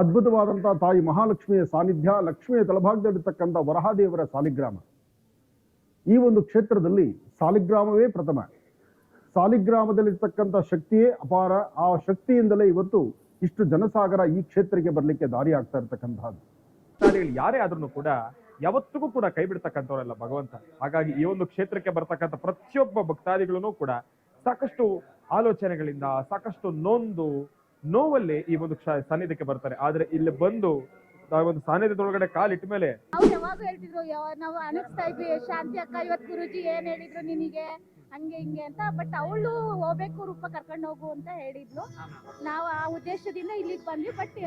ಅದ್ಭುತವಾದಂತಹ ತಾಯಿ ಮಹಾಲಕ್ಷ್ಮಿಯ ಸಾನ್ನಿಧ್ಯ, ಲಕ್ಷ್ಮಿಯ ತಲಭಾಗದಲ್ಲಿರ್ತಕ್ಕಂಥ ವರಹಾದೇವರ ಸಾಲಿಗ್ರಾಮ. ಈ ಒಂದು ಕ್ಷೇತ್ರದಲ್ಲಿ ಸಾಲಿಗ್ರಾಮವೇ ಪ್ರಥಮ. ಸಾಲಿಗ್ರಾಮದಲ್ಲಿರ್ತಕ್ಕಂಥ ಶಕ್ತಿಯೇ ಅಪಾರ. ಆ ಶಕ್ತಿಯಿಂದಲೇ ಇವತ್ತು ಇಷ್ಟು ಜನಸಾಗರ ಈ ಕ್ಷೇತ್ರಕ್ಕೆ ಬರಲಿಕ್ಕೆ ದಾರಿ ಆಗ್ತಾ ಭಕ್ತಾದಿಗಳು ಯಾರೇ ಆದ್ರೂ ಕೂಡ ಯಾವತ್ತಿಗೂ ಕೂಡ ಕೈ ಬಿಡ್ತಕ್ಕಂಥವ್ರಲ್ಲ ಭಗವಂತ. ಹಾಗಾಗಿ ಈ ಒಂದು ಕ್ಷೇತ್ರಕ್ಕೆ ಬರ್ತಕ್ಕಂಥ ಪ್ರತಿಯೊಬ್ಬ ಭಕ್ತಾದಿಗಳು ಕೂಡ ಸಾಕಷ್ಟು ಆಲೋಚನೆಗಳಿಂದ, ಸಾಕಷ್ಟು ನೊಂದು ನೋವಲ್ಲಿ ಈ ಒಂದು ಸಾನ್ನಿಧ್ಯಕ್ಕೆ ಬರ್ತಾರೆ. ಆದ್ರೆ ಇಲ್ಲಿ ಬಂದು ಆ ಒಂದು ಸಾನ್ನಿಧ್ಯದೊಳಗಡೆ ಕಾಲಿಟ್ಟ ಮೇಲೆ ಅವ್ರು ಯಾವಾಗ ಹೇಳ್ತಿದ್ರು ಯಾವ- ನಾವು ಅನಿಸ್ತಾ ಇದ್ವಿ ಶಾಂತಿ ಅಕ್ಕ ಇವತ್ತು ಗುರುಜಿ ಏನ್ ಹೇಳಿದ್ರು ನಿನಗೆ ಹಂಗೆ ಹಿಂಗೆ ಅಂತ. ಬಟ್ ಅವಳು ಹೋಗ್ಬೇಕು ರೂಪ ಕರ್ಕೊಂಡು ಹೋಗು ಅಂತ ಹೇಳಿದ್ಲು. ನಾವು ಆ ಉದ್ದೇಶದಿಂದ ಇಲ್ಲಿಗೆ ಬಂದ್ವಿ. ಬಟ್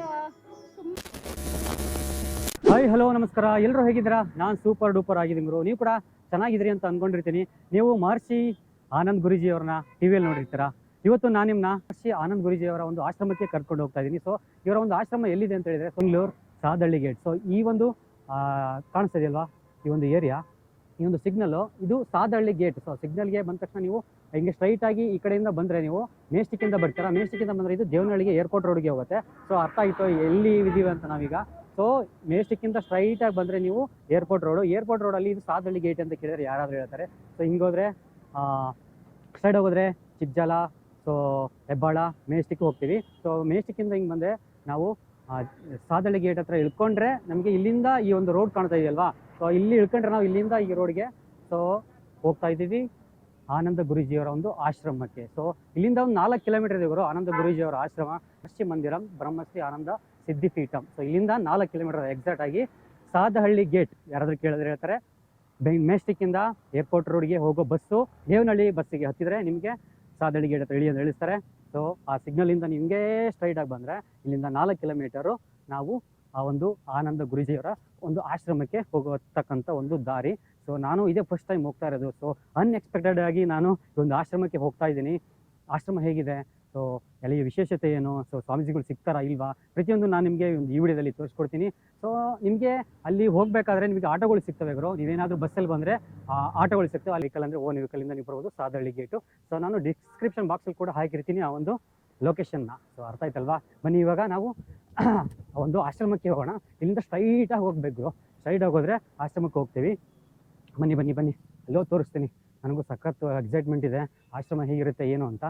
ಹಾಯ್ ಹಲೋ ನಮಸ್ಕಾರ. ಎಲ್ಲರೂ ಹೇಗಿದ್ದೀರಾ? ನಾನು ಸೂಪರ್ ಡೂಪರ್ ಆಗಿದ್ದೀನಿ ಗುರು. ನೀವು ಕೂಡ ಚೆನ್ನಾಗಿದ್ರಿ ಅಂತ ಅನ್ಕೊಂಡಿರ್ತೀನಿ. ನೀವು ಮಹರ್ಷಿ ಆನಂದ್ ಗುರುಜಿ ಅವ್ರನ್ನ ಟಿ ವಿಯಲ್ಲಿ ನೋಡಿರ್ತೀರಾ? ಇವತ್ತು ನಾನು ನಿಮ್ಮನ್ನ ಶ್ರೀ ಆನಂದ್ ಗುರುಜಿ ಅವರ ಒಂದು ಆಶ್ರಮಕ್ಕೆ ಕರ್ಕೊಂಡು ಹೋಗ್ತಾ ಇದ್ದೀನಿ ಸೊ ಇವರ ಒಂದು ಆಶ್ರಮ ಎಲ್ಲಿದೆ ಅಂತ ಹೇಳಿದ್ರೆ ಬೆಂಗಳೂರು ಸಾದಳ್ಳಿ ಗೇಟ್ ಸೊ ಈ ಒಂದು ಕಾಣಿಸ್ತಾ ಇದೆಯಲ್ವಾ? ಈ ಒಂದು ಏರಿಯಾ ಈ ಒಂದು ಸಿಗ್ನಲ್ಲು ಇದು ಸಾದಳ್ಳಿ ಗೇಟ್ ಸೊ ಸಿಗ್ನಲ್ಗೆ ಬಂದ ತಕ್ಷಣ ನೀವು ಹಿಂಗೆ ಸ್ಟ್ರೈಟ್ ಆಗಿ ಈ ಕಡೆಯಿಂದ ಬಂದರೆ ನೀವು ಮೇಸ್ಟಿಕ್ಕಿಂದ ಬರ್ತೀರಾ? ಮೇಸ್ಟಿಕ್ಕಿಂದ ಬಂದರೆ ಇದು ದೇವನಹಳ್ಳಿಗೆ ಏರ್ಪೋರ್ಟ್ ರೋಡ್ಗೆ ಹೋಗುತ್ತೆ. ಸೊ ಅರ್ಥ ಆಯಿತು, ಎಲ್ಲಿ ಇದೀವಿ ಅಂತ ನಾವೀಗ. ಸೊ ಮೇಸ್ಟಿಕ್ಕಿಂತ ಸ್ಟ್ರೈಟ್ ಆಗಿ ಬಂದರೆ ನೀವು ಏರ್ಪೋರ್ಟ್ ರೋಡು ಏರ್ಪೋರ್ಟ್ ರೋಡಲ್ಲಿ ಇದು ಸಾದಳ್ಳಿ ಗೇಟ್ ಅಂತ ಕೇಳಿದ್ರೆ ಯಾರಾದರೂ ಹೇಳ್ತಾರೆ. ಸೊ ಹಿಂಗೋದ್ರೆ ಸೈಡ್ ಹೋಗೋದ್ರೆ ಚಿಕ್ಕಜಾಲ ಸೊ ಹೆಬ್ಬಾಳ ಮೇಸ್ಟಿಕ್ ಹೋಗ್ತೀವಿ. ಸೊ ಮೇಸ್ಟಿಕ್ಕಿಂದ ಹಿಂಗೆ ಬಂದರೆ ನಾವು ಸಾದಳ್ಳಿ ಗೇಟ್ ಹತ್ರ ಇಳ್ಕೊಂಡ್ರೆ ನಮಗೆ ಇಲ್ಲಿಂದ ಈ ಒಂದು ರೋಡ್ ಕಾಣ್ತಾ ಇದೆಯಲ್ವಾ ಸೊ ಇಲ್ಲಿ ಇಳ್ಕೊಂಡ್ರೆ ನಾವು ಇಲ್ಲಿಂದ ಈ ರೋಡ್ಗೆ ಸೊ ಹೋಗ್ತಾ ಇದ್ದೀವಿ. ಆನಂದ ಗುರುಜಿಯವರ ಒಂದು ಆಶ್ರಮಕ್ಕೆ. ಸೊ ಇಲ್ಲಿಂದ ಒಂದು ನಾಲ್ಕು ಕಿಲೋಮೀಟರ್ ಇದೆ ಗುರು, ಆನಂದ ಗುರುಜಿಯವರ ಆಶ್ರಮ. ಶ್ರೀ ಮಂದಿರಂ, ಬ್ರಹ್ಮಶ್ರೀ ಆನಂದ ಸಿದ್ಧಿಪೀಠಂ. ಸೊ ಇಲ್ಲಿಂದ ನಾಲ್ಕು ಕಿಲೋಮೀಟರ್ ಎಕ್ಸಾಕ್ಟ್ ಆಗಿ ಸಾದಹಳ್ಳಿ ಗೇಟ್ ಯಾರಾದ್ರೂ ಕೇಳಿದ್ರೆ ಹೇಳ್ತಾರೆ. ಬೆಂಗ್ ಮೇಸ್ಟಿಕ್ಕಿಂದ ಏರ್ಪೋರ್ಟ್ ರೋಡ್ಗೆ ಹೋಗೋ ಬಸ್ಸು, ದೇವನಹಳ್ಳಿ ಬಸ್ಸಿಗೆ ಹತ್ತಿದ್ರೆ ನಿಮಗೆ ಸಾದಹಳ್ಳಿ ಗೇಟ್ ಹತ್ರ ಅಂತ ಇಳಿಸ್ತಾರೆ ಸೊ ಆ ಸಿಗ್ನಲಿಂದ ನಿಮಗೆ ಸ್ಟ್ರೈಟ್ ಆಗಿ ಬಂದರೆ ಇಲ್ಲಿಂದ ನಾಲ್ಕು ಕಿಲೋಮೀಟರು ನಾವು ಆ ಒಂದು ಆನಂದ ಗುರುಜಿಯವರ ಒಂದು ಆಶ್ರಮಕ್ಕೆ ಹೋಗತಕ್ಕಂಥ ಒಂದು ದಾರಿ. ಸೊ ನಾನು ಇದೇ ಫಸ್ಟ್ ಟೈಮ್ ಹೋಗ್ತಾ ಇರೋದು. ಸೊ ಅನ್ಎಕ್ಸ್ಪೆಕ್ಟೆಡ್ ಆಗಿ ನಾನು ಒಂದು ಆಶ್ರಮಕ್ಕೆ ಹೋಗ್ತಾ ಇದ್ದೀನಿ. ಆಶ್ರಮ ಹೇಗಿದೆ? ಸೊ ಎಲ್ಲಿಯ ವಿಶೇಷತೆ ಏನು? ಸೊ ಸ್ವಾಮೀಜಿಗಳು ಸಿಗ್ತಾರಾ ಇಲ್ವಾ? ಪ್ರತಿಯೊಂದು ನಾನು ನಿಮಗೆ ಒಂದು ಈ ವಿಡಿಯೋದಲ್ಲಿ ತೋರಿಸ್ಕೊಡ್ತೀನಿ. ಸೊ ನಿಮಗೆ ಅಲ್ಲಿ ಹೋಗಬೇಕಾದ್ರೆ ನಿಮಗೆ ಆಟೋಗಳು ಸಿಗ್ತವೆ ಗುರು. ನೀವೇನಾದರೂ ಬಸ್ಸಲ್ಲಿ ಬಂದರೆ ಆಟೋಗಳು ಸಿಗ್ತವೆ. ಅಲ್ಲಿ ವೆಹಿಕಲ್ ಅಂದರೆ ಓನ್ ವೆಹಿಕಲಿಂದ ನೀವು ಬರ್ಬೋದು ಸಾದಳ್ಳಿ ಗೇಟು ಸೊ ನಾನು ಡಿಸ್ಕ್ರಿಪ್ಷನ್ ಬಾಕ್ಸಲ್ಲಿ ಕೂಡ ಹಾಕಿರ್ತೀನಿ ಆ ಒಂದು ಲೊಕೇಶನ್ನ ಸೊ ಅರ್ಥ ಆಯ್ತಲ್ವಾ? ಬನ್ನಿ, ಇವಾಗ ನಾವು ಒಂದು ಆಶ್ರಮಕ್ಕೆ ಹೋಗೋಣ. ಇಲ್ಲಿಂದ ಸ್ಟ್ರೈಟಾಗಿ ಹೋಗ್ಬೇಕು ಸ್ಟ್ರೈಟ್ ಹೋಗೋದ್ರೆ ಆಶ್ರಮಕ್ಕೆ ಹೋಗ್ತೀವಿ. ಬನ್ನಿ ಬನ್ನಿ ಬನ್ನಿ. ಅಲ್ಲೋ ತೋರಿಸ್ತೀನಿ. ನನಗೂ ಸಖತ್ತು ಎಕ್ಸೈಟ್ಮೆಂಟ್ ಇದೆ. ಆಶ್ರಮ ಹೇಗಿರುತ್ತೆ, ಏನು ಅಂತ.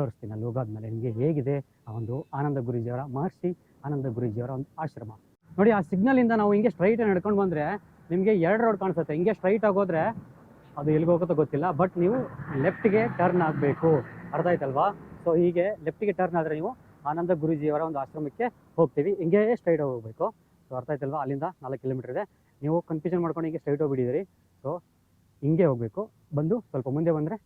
ತೋರಿಸ್ತೀನಿ ಅಲ್ಲಿ ಹೋಗಾದ್ಮೇಲೆ ನಿಮಗೆ ಹೇಗಿದೆ? ಆ ಒಂದು ಆನಂದ ಗುರೂಜಿಯವರ ಮಹರ್ಷಿ ಆನಂದ ಗುರೂಜಿಯವರ ಒಂದು ಆಶ್ರಮ. ನೋಡಿ, ಆ ಸಿಗ್ನಲಿಂದ ನಾವು ಹಿಂಗೆ ಸ್ಟ್ರೈಟ್ ನಡ್ಕೊಂಡು ಬಂದರೆ ನಿಮಗೆ ಎರಡು ರೋಡ್ ಕಾಣಿಸುತ್ತೆ. ಹಿಂಗೆ ಸ್ಟ್ರೈಟ್ ಆಗೋದ್ರೆ ಅದು ಎಲ್ಲಿಗೆ ಹೋಗುತ್ತೋ ಗೊತ್ತಿಲ್ಲ ಬಟ್ ನೀವು ಲೆಫ್ಟ್ಗೆ ಟರ್ನ್ ಆಗಬೇಕು. ಅರ್ಥ ಆಯ್ತಲ್ವಾ? ಸೊ ಹೀಗೆ ಲೆಫ್ಟಿಗೆ ಟರ್ನ್ ಆದರೆ ನೀವು ಆನಂದ ಗುರೂಜಿಯವರ ಒಂದು ಆಶ್ರಮಕ್ಕೆ ಹೋಗ್ತೀವಿ. ಹಿಂಗೆ ಸ್ಟ್ರೈಟ್ ಹೋಗಬೇಕು. ಸೊ ಅರ್ಥ ಆಯ್ತಲ್ವಾ? ಅಲ್ಲಿಂದ ನಾಲ್ಕು ಕಿಲೋಮೀಟರ್ ಇದೆ. ನೀವು ಕನ್ಫ್ಯೂಷನ್ ಮಾಡ್ಕೊಂಡು ಹಿಂಗೆ ಸ್ಟ್ರೈಟ್ ಹೋಗ್ಬಿಟ್ಟಿದ್ದೀರಿ. ಸೊ ಹಿಂಗೆ ಹೋಗಬೇಕು. ಬಂದು ಸ್ವಲ್ಪ ಮುಂದೆ ಬಂದರೆ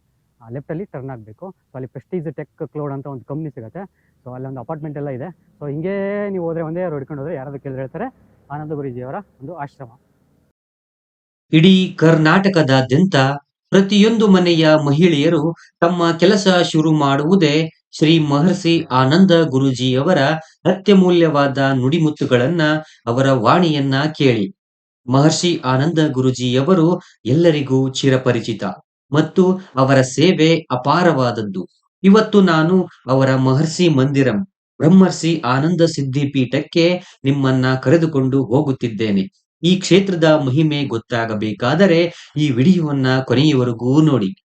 ಲೆಫ್ಟಲ್ಲಿ ಟರ್ನ್ ಆಗಬೇಕು. ಸೊ ಅಲ್ಲಿ ಪ್ರೆಸ್ಟೀಜ್ ಟೆಕ್ ಕ್ಲೋಡ್ ಅಂತ ಒಂದು ಕಂಪ್ನಿ ಸಿಗುತ್ತೆ. ಸೊ ಅಲ್ಲೊಂದು ಅಪಾರ್ಟ್ಮೆಂಟ್ ಎಲ್ಲ ಇದೆ. ಸೊ ಹಿಂಗೇ ನೀವು ಹೋದರೆ ಒಂದೇ ರೋಡ್ ಹಿಡ್ಕೊಂಡು ಹೋದರೆ ಯಾರಾದರೂ ಕೇಳಿದ್ರೆ ಹೇಳ್ತಾರೆ. ಆನಂದ ಗುರುಜಿಯವರ ಒಂದು ಆಶ್ರಮ. ಇಡೀ ಕರ್ನಾಟಕದಾದ್ಯಂತ ಪ್ರತಿಯೊಂದು ಮನೆಯ ಮಹಿಳೆಯರು ತಮ್ಮ ಕೆಲಸ ಶುರು ಮಾಡುವುದೇ ಶ್ರೀ ಮಹರ್ಷಿ ಆನಂದ ಗುರೂಜಿಯವರ ಅತ್ಯಮೂಲ್ಯವಾದ ನುಡಿಮುತ್ತುಗಳನ್ನ ಅವರ ವಾಣಿಯನ್ನ ಕೇಳಿ. ಮಹರ್ಷಿ ಆನಂದ ಗುರುಜಿಯವರು ಎಲ್ಲರಿಗೂ ಚಿರಪರಿಚಿತ. ಮತ್ತು ಅವರ ಸೇವೆ ಅಪಾರವಾದದ್ದು. ಇವತ್ತು ನಾನು ಅವರ ಮಹರ್ಷಿ ಮಂದಿರಂ, ಬ್ರಹ್ಮರ್ಷಿ ಆನಂದ ಸಿದ್ಧಿಪೀಠಕ್ಕೆ ನಿಮ್ಮನ್ನ ಕರೆದುಕೊಂಡು ಹೋಗುತ್ತಿದ್ದೇನೆ. ಈ ಕ್ಷೇತ್ರದ ಮಹಿಮೆ ಗೊತ್ತಾಗಬೇಕಾದರೆ ಈ ವಿಡಿಯೋವನ್ನ ಕೊನೆಯವರೆಗೂ ನೋಡಿ.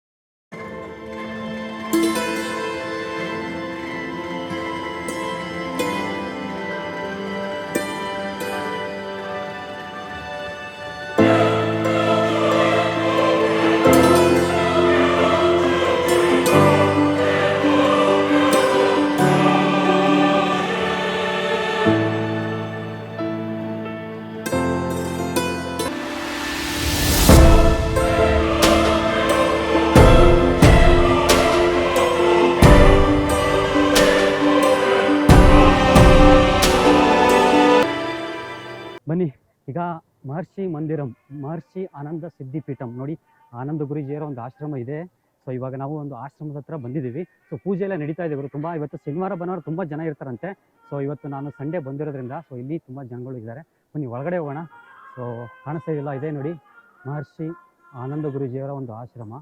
ಮಂದಿರಂ ಮಹರ್ಷಿ ಆನಂದ ಸಿದ್ಧಿಪೀಠಂ. ನೋಡಿ, ಆನಂದ ಗುರುಜಿಯರ ಒಂದು ಆಶ್ರಮ ಇದೆ. ಸೊ ಇವಾಗ ನಾವು ಒಂದು ಆಶ್ರಮದ ಹತ್ರ ಬಂದಿದ್ದೀವಿ. ಸೊ ಪೂಜೆ ಎಲ್ಲ ನಡೀತಾ ಇದೆ ಇವರು ತುಂಬ, ಇವತ್ತು ಶನಿವಾರ ಭಾನುವಾರ ತುಂಬ ಜನ ಇರ್ತಾರಂತೆ. ಸೊ ಇವತ್ತು ನಾನು ಸಂಡೇ ಬಂದಿರೋದ್ರಿಂದ ಸೊ ಇಲ್ಲಿ ತುಂಬ ಜನಗಳು ಇದ್ದಾರೆ. ಬನ್ನಿ, ಒಳಗಡೆ ಹೋಗೋಣ. ಸೊ ಕಾಣಿಸ್ತಾ ಇದೆ ನೋಡಿ ಮಹರ್ಷಿ ಆನಂದ ಗುರುಜಿಯವರ ಒಂದು ಆಶ್ರಮ.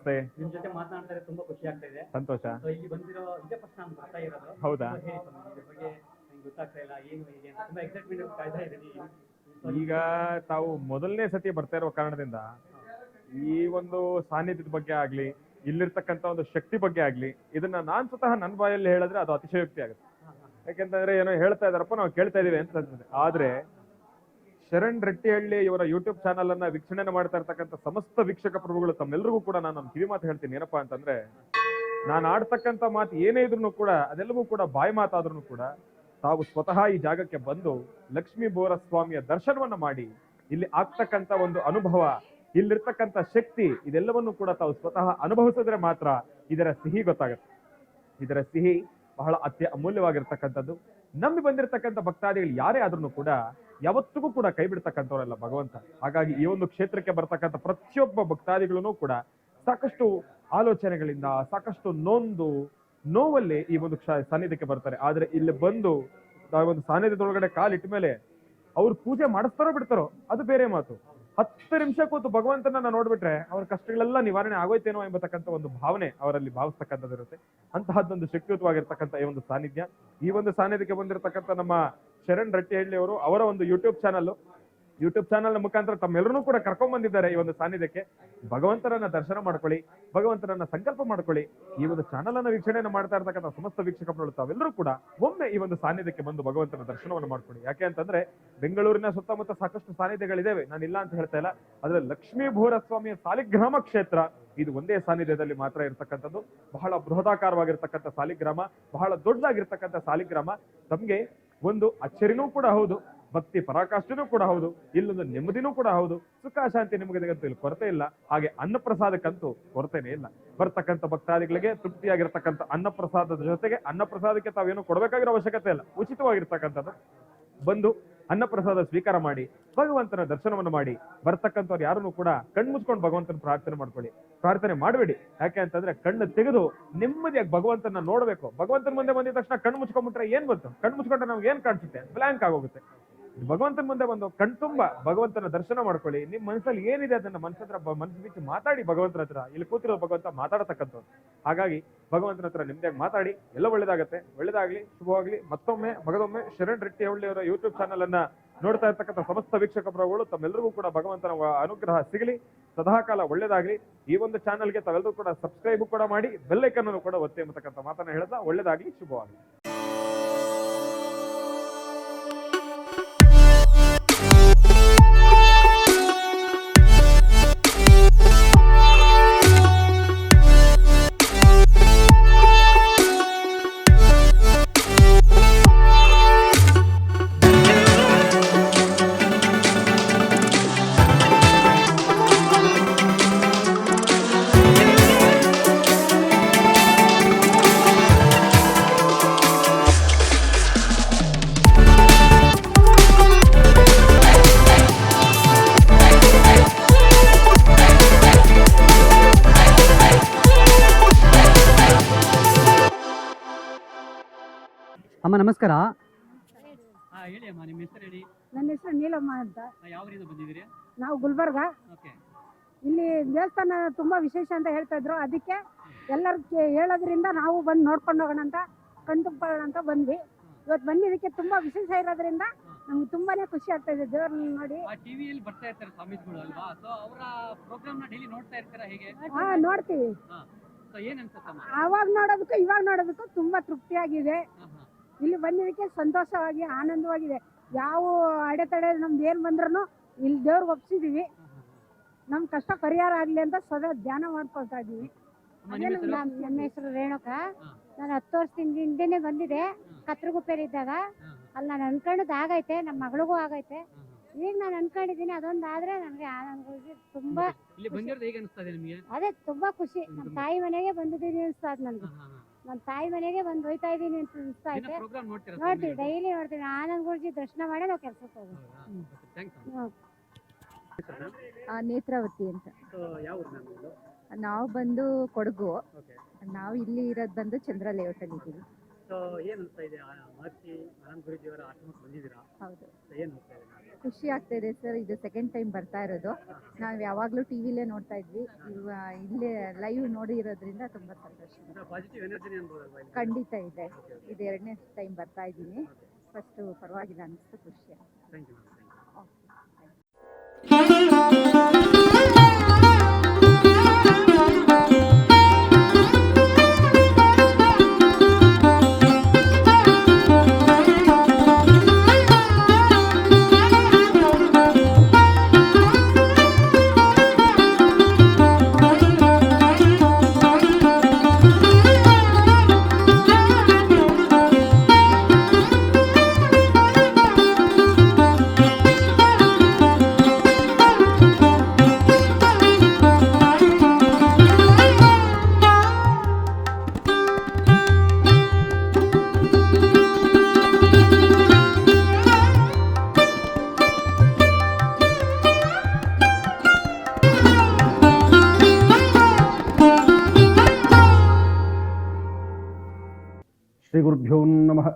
ನಮಸ್ತೆ. ನಿಮ್ ಜೊತೆ ಮಾತನಾಡ್ತಾರೆ ತುಂಬಾ ಖುಷಿ ಆಗ್ತಾ ಇದೆ. ಸಂತೋಷ. ಇಲ್ಲಿ ಬಂದಿರೋ ಇದೇ ಫಸ್ಟ್ ನಾನು ಬರ್ತಾ ಇರೋದು. ಹೌದಾ? So, ಹೇಳಿ ಸ್ವಾಮಿ, ಇದ್ರ ಬಗ್ಗೆ ನಂಗೆ ಗೊತ್ತಾಗ್ತಾ ಇಲ್ಲ ಏನು ಇದೆ ಅಂತ. ತುಂಬಾ ಎಕ್ಸೈಟ್ಮೆಂಟ್ ಕಾಯ್ತಾ ಇದ್ದೀನಿ. ಈಗ ತಾವು ಮೊದಲನೇ ಸತಿ ಬರ್ತಾ ಇರೋ ಕಾರಣದಿಂದ ಈ ಒಂದು ಸಾನ್ನಿಧ್ಯದ ಬಗ್ಗೆ ಆಗ್ಲಿ ಇಲ್ಲಿರ್ತಕ್ಕಂಥ ಒಂದು ಶಕ್ತಿ ಬಗ್ಗೆ ಆಗ್ಲಿ ಇದನ್ನ ನಾನ್ ಸ್ವತಃ ನನ್ನ ಬಾಯಲ್ಲಿ ಹೇಳಿದ್ರೆ ಅದು ಅತಿಶಯೋಕ್ತಿ ಆಗುತ್ತೆ. ಯಾಕೆಂತಂದ್ರೆ ಏನೋ ಹೇಳ್ತಾ ಇದಾರಪ್ಪ ನಾವು ಕೇಳ್ತಾ ಇದೀವಿ ಅಂತ ಅನ್ಸುತ್ತೆ. ಆದ್ರೆ ಶರಣ್ ರೆಟ್ಟಿಹಳ್ಳಿ ಇವರ ಯೂಟ್ಯೂಬ್ ಚಾನಲ್ ಅನ್ನ ವೀಕ್ಷಣೆ ಮಾಡ್ತಾ ಇರ್ತಕ್ಕಂಥ ಸಮಸ್ತ ವೀಕ್ಷಕ ಪ್ರಭುಗಳು ತಮ್ಮೆಲ್ಲರಿಗೂ ಕೂಡ ನಾನು ಕಿವಿ ಮಾತು ಹೇಳ್ತೀನಿ. ಏನಪ್ಪಾ ಅಂತಂದ್ರೆ, ನಾನು ಆಡ್ತಕ್ಕಂಥ ಮಾತು ಏನೇ ಇದ್ರು ಕೂಡ, ಅದೆಲ್ಲವೂ ಕೂಡ ಬಾಯಿ ಮಾತಾದ್ರೂ ಕೂಡ ತಾವು ಸ್ವತಃ ಈ ಜಾಗಕ್ಕೆ ಬಂದು ಲಕ್ಷ್ಮೀ ಬೋರ ಸ್ವಾಮಿಯ ದರ್ಶನವನ್ನ ಮಾಡಿ, ಇಲ್ಲಿ ಆಗ್ತಕ್ಕಂಥ ಒಂದು ಅನುಭವ, ಇಲ್ಲಿರ್ತಕ್ಕಂಥ ಶಕ್ತಿ, ಇದೆಲ್ಲವನ್ನು ಕೂಡ ತಾವು ಸ್ವತಃ ಅನುಭವಿಸಿದ್ರೆ ಮಾತ್ರ ಇದರ ಸಿಹಿ ಗೊತ್ತಾಗುತ್ತೆ. ಇದರ ಸಿಹಿ ಬಹಳ ಅತ್ಯ ಅಮೂಲ್ಯವಾಗಿರ್ತಕ್ಕಂಥದ್ದು ನಂಬಿ ಬಂದಿರತಕ್ಕಂಥ ಭಕ್ತಾದಿಗಳು ಯಾರೇ ಆದ್ರೂ ಕೂಡ ಯಾವತ್ತಿಗೂ ಕೂಡ ಕೈ ಬಿಡ್ತಕ್ಕಂಥವರಲ್ಲ ಭಗವಂತ. ಹಾಗಾಗಿ ಈ ಒಂದು ಕ್ಷೇತ್ರಕ್ಕೆ ಬರ್ತಕ್ಕಂಥ ಪ್ರತಿಯೊಬ್ಬ ಭಕ್ತಾದಿಗಳನ್ನೂ ಕೂಡ ಸಾಕಷ್ಟು ಆಲೋಚನೆಗಳಿಂದ, ಸಾಕಷ್ಟು ನೊಂದು ನೋವಲ್ಲಿ ಈ ಒಂದು ಸಾನ್ನಿಧ್ಯಕ್ಕೆ ಬರ್ತಾರೆ. ಆದ್ರೆ ಇಲ್ಲಿ ಬಂದು ಒಂದು ಸಾನ್ನಿಧ್ಯದೊಳಗಡೆ ಕಾಲಿಟ್ಟ ಮೇಲೆ ಅವ್ರು ಪೂಜೆ ಮಾಡಿಸ್ತಾರೋ ಬಿಡ್ತಾರೋ ಅದು ಬೇರೆ ಮಾತು. ಹತ್ತು ನಿಮಿಷ ಕೂತು ಭಗವಂತನನ್ನ ನೋಡ್ಬಿಟ್ರೆ ಅವ್ರ ಕಷ್ಟಗಳೆಲ್ಲ ನಿವಾರಣೆ ಆಗೋಯ್ತೇನೋ ಎಂಬತಕ್ಕಂಥ ಒಂದು ಭಾವನೆ ಅವರಲ್ಲಿ ಭಾವಿಸ್ತಕ್ಕಂಥದ್ದಿರುತ್ತೆ. ಅಂತಹದ್ದೊಂದು ಶಕ್ತಿಯುತವಾಗಿರ್ತಕ್ಕಂಥ ಈ ಒಂದು ಸಾನ್ನಿಧ್ಯ. ಈ ಒಂದು ಸಾನ್ನಿಧ್ಯಕ್ಕೆ ಬಂದಿರತಕ್ಕಂಥ ನಮ್ಮ ಶರಣ್ ರಟ್ಟಿಹಳ್ಳಿ ಅವರು ಅವರ ಒಂದು ಯೂಟ್ಯೂಬ್ ಚಾನಲ್ ಯೂಟ್ಯೂಬ್ ಚಾನಲ್ ಮುಖಾಂತರ ತಮ್ಮೆಲ್ಲರೂ ಕೂಡ ಕರ್ಕೊಂಡ್ ಬಂದಿದ್ದಾರೆ ಈ ಒಂದು ಸಾನ್ನಿಧ್ಯಕ್ಕೆ. ಭಗವಂತರನ್ನ ದರ್ಶನ ಮಾಡ್ಕೊಳ್ಳಿ, ಭಗವಂತರನ್ನ ಸಂಕಲ್ಪ ಮಾಡ್ಕೊಳ್ಳಿ. ಈ ಒಂದು ಚಾನಲ್ ಅನ್ನ ವೀಕ್ಷಣೆಯನ್ನು ಮಾಡ್ತಾ ಇರ್ತಕ್ಕಂಥ ಸಮಸ್ತ ವೀಕ್ಷಕರು ತಾವೆಲ್ಲರೂ ಕೂಡ ಒಮ್ಮೆ ಈ ಒಂದು ಸಾನ್ನಿಧ್ಯಕ್ಕೆ ಬಂದು ಭಗವಂತನ ದರ್ಶನವನ್ನು ಮಾಡ್ಕೊಳ್ಳಿ. ಯಾಕೆ ಅಂತಂದ್ರೆ ಬೆಂಗಳೂರಿನ ಸುತ್ತಮುತ್ತ ಸಾಕಷ್ಟು ಸಾನ್ನಿಧ್ಯಗಳಿದಾವೆ. ನಾನು ಇಲ್ಲ ಅಂತ ಹೇಳ್ತಾ ಇಲ್ಲ. ಆದ್ರೆ ಲಕ್ಷ್ಮೀ ಭೂರ ಸ್ವಾಮಿಯ ಸಾಲಿಗ್ರಾಮ ಕ್ಷೇತ್ರ, ಇದು ಒಂದೇ ಸಾನ್ನಿಧ್ಯದಲ್ಲಿ ಮಾತ್ರ ಇರತಕ್ಕಂಥದ್ದು. ಬಹಳ ಬೃಹದಾಕಾರವಾಗಿರ್ತಕ್ಕಂಥ ಸಾಲಿಗ್ರಾಮ, ಬಹಳ ದೊಡ್ಡದಾಗಿರ್ತಕ್ಕಂಥ ಸಾಲಿಗ್ರಾಮ. ತಮ್ಗೆ ಒಂದು ಅಚ್ಚರಿನೂ ಕೂಡ ಹೌದು. ಭಕ್ತಿ ಪರಾಕಾಷ್ಠೆನೂ ಕೂಡ ಹೌದು, ಇಲ್ಲೊಂದು ನೆಮ್ಮದಿನೂ ಕೂಡ ಹೌದು. ಸುಖ, ಶಾಂತಿ ನಿಮಗೆ ಇಲ್ಲಿ ಕೊರತೆ ಇಲ್ಲ. ಹಾಗೆ ಅನ್ನಪ್ರಸಾದಕ್ಕಂತೂ ಕೊರತೆನೇ ಇಲ್ಲ. ಬರ್ತಕ್ಕಂಥ ಭಕ್ತಾದಿಗಳಿಗೆ ತೃಪ್ತಿಯಾಗಿರ್ತಕ್ಕಂಥ ಅನ್ನಪ್ರಸಾದದ ಜೊತೆಗೆ ಅನ್ನಪ್ರಸಾದಕ್ಕೆ ತಾವೇನು ಕೊಡಬೇಕಾಗಿರೋ ಅವಶ್ಯಕತೆ ಇಲ್ಲ. ಉಚಿತವಾಗಿರ್ತಕ್ಕಂಥದ್ದು. ಬಂದು ಅನ್ನಪ್ರಸಾದ ಸ್ವೀಕಾರ ಮಾಡಿ, ಭಗವಂತನ ದರ್ಶನವನ್ನು ಮಾಡಿ, ಬರ್ತಕ್ಕಂಥವ್ರು ಯಾರನ್ನು ಕೂಡ ಕಣ್ಣು ಮುಚ್ಕೊಂಡು ಭಗವಂತನ ಪ್ರಾರ್ಥನೆ ಮಾಡ್ಕೊಳ್ಳಿ. ಪ್ರಾರ್ಥನೆ ಮಾಡಬೇಡಿ. ಯಾಕೆ ಅಂತಂದ್ರೆ ಕಣ್ಣು ತೆಗೆದು ನೆಮ್ಮದಿಯಾಗಿ ಭಗವಂತನ ನೋಡಬೇಕು. ಭಗವಂತನ ಮುಂದೆ ಬಂದಿದ ತಕ್ಷಣ ಕಣ್ಣು ಮುಚ್ಕೊಂಡ್ಬಿಟ್ರೆ ಏನ್ ಬಂತು ಕಣ್ಣು ಮುಚ್ಕೊಂಡ್ರೆ ನಮ್ಗೆ ಏನ್ ಕಾಣಿಸುತ್ತೆ? ಬ್ಲಾಂಕ್ ಆಗೋಗುತ್ತೆ. ಭಗವಂತನ ಮುಂದೆ ಬಂದು ಕಣ್ತುಂಬ ಭಗವಂತನ ದರ್ಶನ ಮಾಡ್ಕೊಳ್ಳಿ. ನಿಮ್ ಮನಸ್ಸಲ್ಲಿ ಏನಿದೆ ಅದನ್ನ ಮನಸ್ಸತ್ರ ಮನಸ್ಸು ಬಿಚ್ಚಿ ಮಾತಾಡಿ ಭಗವಂತನ ಹತ್ರ. ಇಲ್ಲಿ ಕೂತಿರೋ ಭಗವಂತ ಮಾತಾಡತಕ್ಕಂಥವ್ರು. ಹಾಗಾಗಿ ಭಗವಂತನ ಹತ್ರ ನಿಮ್ದಾಗಿ ಮಾತಾಡಿ, ಎಲ್ಲ ಒಳ್ಳೇದಾಗತ್ತೆ. ಒಳ್ಳೇದಾಗ್ಲಿ, ಶುಭವಾಗ್ಲಿ. ಮತ್ತೊಮ್ಮೆ, ಮಗದೊಮ್ಮೆ, ಶರಣ್ ರೆಟ್ಟಿ ಅವರ ಯೂಟ್ಯೂಬ್ ಚಾನಲ್ ಅನ್ನ ನೋಡ್ತಾ ಇರ್ತಕ್ಕಂಥ ಸಮಸ್ತ ವೀಕ್ಷಕ ಪ್ರಭುಗಳು ತಮ್ಮೆಲ್ಲರಿಗೂ ಕೂಡ ಭಗವಂತನ ಅನುಗ್ರಹ ಸಿಗಲಿ. ಸದಾಕಾಲ ಒಳ್ಳೇದಾಗ್ಲಿ. ಈ ಒಂದು ಚಾನಲ್ಗೆ ತಾವೆಲ್ಲರೂ ಕೂಡ ಸಬ್ಸ್ಕ್ರೈಬ್ ಕೂಡ ಮಾಡಿ ಬೆಲ್ಲೈಕನ್ ಕೂಡ ಒತ್ತೆ ಎಂಬತಕ್ಕಂಥ ಮಾತನ್ನ ಹೇಳ್ತಾ, ಒಳ್ಳೇದಾಗ್ಲಿ, ಶುಭವಾಗ್ಲಿ. ನಮಸ್ಕಾರ. ಹಾ ಹೇಳಿ ಅಮ್ಮ ನಿಮ್ಮ ಹೆಸರು ಹೇಳಿ? ನನ್ನ ಹೆಸರು ನೀಲಮ್ಮ ಅಂತ. ಆ, ಯಾವ ಊರಿಂದ ಬಂದಿದ್ದೀರಿ? ನಾವು ಗುಲ್ಬರ್ಗ. ಓಕೆ. ಇಲ್ಲಿ ದೇವಸ್ಥಾನ ತುಂಬಾ ವಿಶೇಷ ಅಂತ ಹೇಳ್ತಾ ಇದ್ರು. ಅದಕ್ಕೆ ಎಲ್ಲರಿಗೆ ಹೇಳೋದ್ರಿಂದ ನಾವು ಬಂದು ನೋಡ್ಕೊಂಡು ಹೋಗೋಣ ಅಂತ ಕಣ್ತುಂಬೋಣ ಅಂತ ಬಂದ್ವಿ. ಇವತ್ತು ಬಂದಿದ್ದಕ್ಕೆ ತುಂಬಾ ವಿಶೇಷ ಇರೋದ್ರಿಂದ ನಮ್ಗೆ ತುಂಬಾನೇ ಖುಷಿ ಆಗ್ತಾ ಇದೆ. ದೇವ್ರನ್ನ ನೋಡಿ. ಆ ಟಿವಿಯಲ್ಲಿ ಬರ್ತಾ ಇರ್ತಾರೆ ಸ್ವಾಮೀಜಿಗಳು ಅಲ್ವಾ? ಸೊ ಅವರ ಪ್ರೋಗ್ರಾಮ್ನ ಡೈಲಿ ನೋಡ್ತಾ ಇರ್ತೀರಾ ಹೇಗೆ? ಹಾ ನೋಡ್ತೀವಿ. ಸೊ ಏನ್ ಅನ್ಸುತ್ತಮ್ಮ ಆವಾಗ ನೋಡೋದಕ್ಕೂ ಇವಾಗ ನೋಡೋದಕ್ಕೂ ತುಂಬಾ ತೃಪ್ತಿಯಾಗಿದೆ. ಹಾ, ಹಾ. ಇಲ್ಲಿ ಬಂದಿದ್ದಕ್ಕೆ ಸಂತೋಷವಾಗಿ ಆನಂದವಾಗಿದೆ. ಯಾವ ಅಡೆತಡೆ ನಮ್ದು ಏನ್ ಬಂದ್ರೂ ಇಲ್ಲಿ ದೇವ್ರಿಗೆ ಒಪ್ಸಿದೀವಿ. ನಮ್ಮ ಕಷ್ಟ ಪರಿಹಾರ ಆಗ್ಲಿ ಅಂತ ಸದಾ ಧ್ಯಾನ ಮಾಡ್ಕೊಳ್ತಾ ಇದೀವಿ ನಮ್ಮ ಹೆಸರು? ರೇಣುಕಾ. ನಾನು ಹತ್ತು ವರ್ಷದಿಂದ ಹಿಂದೆನೆ ಬಂದಿದೆ ಕತ್ರಗುಪ್ಪೆಲಿದ್ದಾಗ ಅಲ್ಲಿ ನಾನು ಅನ್ಕೊಂಡದ್ದು ಆಗೈತೆ ನಮ್ಮ ಮಗಳಿಗೂ ಆಗೈತೆ. ಈಗ ನಾನು ಅನ್ಕೊಂಡಿದ್ದೀನಿ ಅದೊಂದಾದ್ರೆ ನನಗೆ ಆನಂದ ತುಂಬಾ ಅದೇ ತುಂಬಾ ಖುಷಿ. ನಮ್ಮ ತಾಯಿ ಮನೆಗೆ ಬಂದಿದ್ದೀನಿ ಅನ್ಸ್ತಾ ನನ್ಗೆ. ನನ್ನ ತಾಯಿ ಮನೆಗೆ ಬಂದು ಹೋಯ್ತಾ ಇದೀನಿ ಅಂತ ಅನಿಸ್ತಾ ಐತೆ ಪ್ರೋಗ್ರಾಮ್ ನೋಡ್ತೀರಾ ನೋಡ್ತೀವಿ ಡೈಲಿ ನೋಡ್ತೀವಿ. ಆನಂದ್ ಗುರುಜಿ ದರ್ಶನ ಮಾಡಿ ನಾವು ಕೆಲ್ಸಕ್ಕೆ ಹೋಗೋದು ನೇತ್ರಾವತಿ ಅಂತ. ನಾವು ಬಂದು ಕೊಡಗು. ನಾವು ಇಲ್ಲಿ ಇರೋದು ಬಂದು ಚಂದ್ರ ಲೇಔಟಲ್ಲಿ ಇದ್ದೀವಿ. ಸೊ ಏನ್ ಅನಿಸ್ತಾ ಇದೆ? ಆ ಮಹರ್ಷಿ ಆನಂದ್ ಗುರುಜಿ ಅವರ ಆಶ್ರಮಕ್ಕೆ ಬಂದಿದ್ದೀರಾ? ಹೌದು. ಖುಷಿ ಆಗ್ತಾ ಇದೆ ಸರ್ ಇದು ಸೆಕೆಂಡ್ ಟೈಮ್ ಬರ್ತಾ ಇರೋದು. ನಾವು ಯಾವಾಗಲೂ ಟಿ ವಿಲೇ ನೋಡ್ತಾ ಇದ್ವಿ. ಇವ ಇಲ್ಲೇ ಲೈವ್ ನೋಡಿರೋದ್ರಿಂದ ತುಂಬ ಸಂತೋಷ. ಖಂಡಿತ ಇದೆ. ಇದು ಎರಡನೇ ಟೈಮ್ ಬರ್ತಾ ಇದ್ದೀನಿ. ಫಸ್ಟು ಪರವಾಗಿಲ್ಲ ಅನಿಸ್ತು ಖುಷಿ. ಆಯ್ತು. ಓಕೆ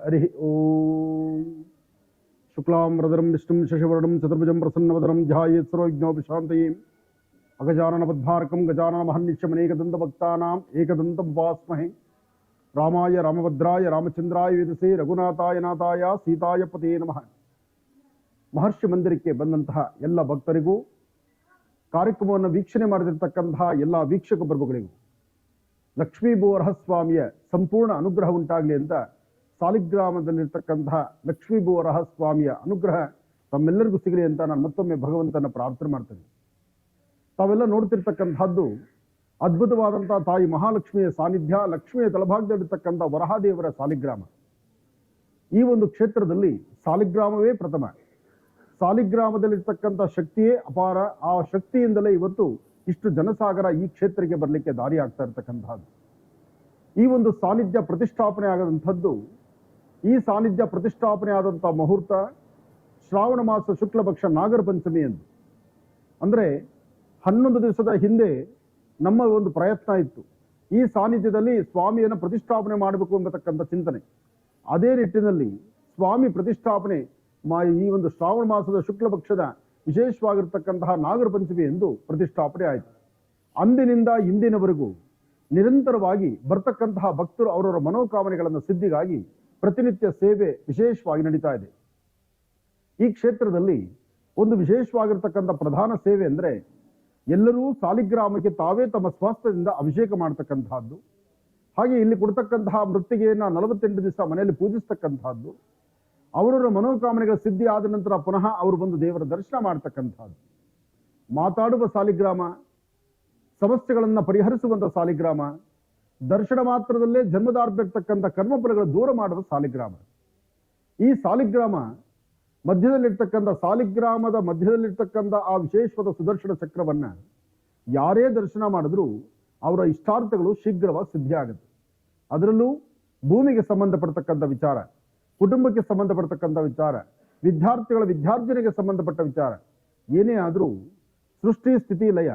ನಮಃ ಹರಿ ಓಂ ಶುಕ್ಲಾಂ ವರದರಂ ವಿಷ್ಣುಂ ಶಶಿವರ್ಣಂ ಚತುರ್ಭುಜಂ ಸರೋಜ್ಞೋ ಧ್ಯಾಯೇತ್ ಸರ್ವಜ್ಞೋಪಶಾಂತಯೇ ಅಗಜಾನನ ಪದ್ಮಾರ್ಕಂ ಗಜಾನನ ಮಹನ್ನಿಶ್ಯಮನೇಕದಂತ ಭಕ್ತಾನಾಂ ಏಕದಂತ ಉಪಾಸ್ಮಹೆ ರಾಮಾಯ ರಾಮಭದ್ರಾಯ ರಾಮಚಂದ್ರಾಯ ವೇದಸೆ ರಘುನಾಥಾಯ ನಾಥಾಯ ಸೀತಾಯ ಪತೇ ನಮಃ ಮಹರ್ಷಿ ಮಂದಿರಕ್ಕೆ ಬಂದಂತಹ ಎಲ್ಲ ಭಕ್ತರಿಗೂ ಕಾರ್ಯಕ್ರಮವನ್ನು ವೀಕ್ಷಣೆ ಮಾಡದಿರ್ತಕ್ಕಂತಹ ಎಲ್ಲ ವೀಕ್ಷಕ ಪ್ರಭುಗಳಿಗೂ ಲಕ್ಷ್ಮೀ ಬೋರಹಸ್ವಾಮಿಯ ಸಂಪೂರ್ಣ ಅನುಗ್ರಹ ಉಂಟಾಗಲಿ ಅಂತ ಸಾಲಿಗ್ರಾಮದಲ್ಲಿರ್ತಕ್ಕಂತಹ ಲಕ್ಷ್ಮೀ ಬೋರಹಸ್ವಾಮಿಯ ಅನುಗ್ರಹ ತಮ್ಮೆಲ್ಲರಿಗೂ ಸಿಗಲಿ ಅಂತ ನಾನು ಮತ್ತೊಮ್ಮೆ ಭಗವಂತನ ಪ್ರಾರ್ಥನೆ ಮಾಡ್ತೇನೆ. ತಾವೆಲ್ಲ ನೋಡ್ತಿರ್ತಕ್ಕಂಥದ್ದು ಅದ್ಭುತವಾದಂತಹ ತಾಯಿ ಮಹಾಲಕ್ಷ್ಮಿಯ ಸಾನ್ನಿಧ್ಯ, ಲಕ್ಷ್ಮಿಯ ತಲಭಾಗದಲ್ಲಿರ್ತಕ್ಕಂಥ ವರಹಾದೇವರ ಸಾಲಿಗ್ರಾಮ. ಈ ಒಂದು ಕ್ಷೇತ್ರದಲ್ಲಿ ಸಾಲಿಗ್ರಾಮವೇ ಪ್ರಥಮ. ಸಾಲಿಗ್ರಾಮದಲ್ಲಿರ್ತಕ್ಕಂಥ ಶಕ್ತಿಯೇ ಅಪಾರ. ಆ ಶಕ್ತಿಯಿಂದಲೇ ಇವತ್ತು ಇಷ್ಟು ಜನಸಾಗರ ಈ ಕ್ಷೇತ್ರಕ್ಕೆ ಬರಲಿಕ್ಕೆ ದಾರಿ ಆಗ್ತಾ ಇರ್ತಕ್ಕಂಥದ್ದು. ಈ ಒಂದು ಸಾನ್ನಿಧ್ಯ ಪ್ರತಿಷ್ಠಾಪನೆ ಆಗದಂಥದ್ದು ಈ ಸಾನ್ನಿಧ್ಯ ಪ್ರತಿಷ್ಠಾಪನೆ ಆದಂತಹ ಮುಹೂರ್ತ ಶ್ರಾವಣ ಮಾಸ ಶುಕ್ಲ ಪಕ್ಷ ನಾಗರ ಪಂಚಮಿ ಎಂದು. ಅಂದ್ರೆ ಹನ್ನೊಂದು ದಿವಸದ ಹಿಂದೆ ನಮ್ಮ ಒಂದು ಪ್ರಯತ್ನ ಇತ್ತು. ಈ ಸಾನ್ನಿಧ್ಯದಲ್ಲಿ ಸ್ವಾಮಿಯನ್ನು ಪ್ರತಿಷ್ಠಾಪನೆ ಮಾಡಬೇಕು ಎಂಬತಕ್ಕಂಥ ಚಿಂತನೆ. ಅದೇ ನಿಟ್ಟಿನಲ್ಲಿ ಸ್ವಾಮಿ ಪ್ರತಿಷ್ಠಾಪನೆ ಮಾ ಈ ಒಂದು ಶ್ರಾವಣ ಮಾಸದ ಶುಕ್ಲ ಪಕ್ಷದ ವಿಶೇಷವಾಗಿರ್ತಕ್ಕಂತಹ ನಾಗರ ಪಂಚಮಿ ಎಂದು ಪ್ರತಿಷ್ಠಾಪನೆ ಆಯಿತು. ಅಂದಿನಿಂದ ಇಂದಿನವರೆಗೂ ನಿರಂತರವಾಗಿ ಬರ್ತಕ್ಕಂತಹ ಭಕ್ತರು ಅವರವರ ಮನೋಕಾಮನೆಗಳನ್ನು ಸಿದ್ಧಿಗಾಗಿ ಪ್ರತಿನಿತ್ಯ ಸೇವೆ ವಿಶೇಷವಾಗಿ ನಡೀತಾ ಇದೆ. ಈ ಕ್ಷೇತ್ರದಲ್ಲಿ ಒಂದು ವಿಶೇಷವಾಗಿರ್ತಕ್ಕಂಥ ಪ್ರಧಾನ ಸೇವೆ ಅಂದರೆ ಎಲ್ಲರೂ ಸಾಲಿಗ್ರಾಮಕ್ಕೆ ತಾವೇ ತಮ್ಮ ಸ್ವಾಸ್ಥ್ಯದಿಂದ ಅಭಿಷೇಕ ಮಾಡತಕ್ಕಂತಹದ್ದು, ಹಾಗೆ ಇಲ್ಲಿ ಕೊಡ್ತಕ್ಕಂತಹ ಮೃತ್ತಿಗೆಯನ್ನ ನಲವತ್ತೆಂಟು ದಿವಸ ಮನೆಯಲ್ಲಿ ಪೂಜಿಸ್ತಕ್ಕಂತಹದ್ದು, ಅವರವರ ಮನೋಕಾಮನೆಗಳ ಸಿದ್ಧಿ ಆದ ನಂತರ ಪುನಃ ಅವರು ಬಂದು ದೇವರ ದರ್ಶನ ಮಾಡ್ತಕ್ಕಂಥದ್ದು ಮಾತಾಡುವ ಸಾಲಿಗ್ರಾಮ, ಸಮಸ್ಯೆಗಳನ್ನು ಪರಿಹರಿಸುವಂಥ ಸಾಲಿಗ್ರಾಮ ದರ್ಶನ ಮಾತ್ರದಲ್ಲೇ ಜನ್ಮದಾರ್ಭಿರ್ತಕ್ಕಂಥ ಕರ್ಮಫಲಗಳು ದೂರ ಮಾಡೋದು ಸಾಲಿಗ್ರಾಮ. ಈ ಸಾಲಿಗ್ರಾಮ ಮಧ್ಯದಲ್ಲಿರ್ತಕ್ಕಂಥ ಸಾಲಿಗ್ರಾಮದ ಮಧ್ಯದಲ್ಲಿರ್ತಕ್ಕಂಥ ಆ ವಿಶೇಷವಾದ ಸುದರ್ಶನ ಚಕ್ರವನ್ನ ಯಾರೇ ದರ್ಶನ ಮಾಡಿದ್ರೂ ಅವರ ಇಷ್ಟಾರ್ಥಗಳು ಶೀಘ್ರವಾಗಿ ಸಿದ್ಧಿ ಆಗುತ್ತೆ ಅದರಲ್ಲೂ ಭೂಮಿಗೆ ಸಂಬಂಧಪಡ್ತಕ್ಕಂಥ ವಿಚಾರ, ಕುಟುಂಬಕ್ಕೆ ಸಂಬಂಧಪಡ್ತಕ್ಕಂಥ ವಿಚಾರ, ವಿದ್ಯಾರ್ಥಿಗಳ ವಿದ್ಯಾರ್ಜನೆಗೆ ಸಂಬಂಧಪಟ್ಟ ವಿಚಾರ, ಏನೇ ಆದರೂ ಸೃಷ್ಟಿ ಸ್ಥಿತಿ ಲಯ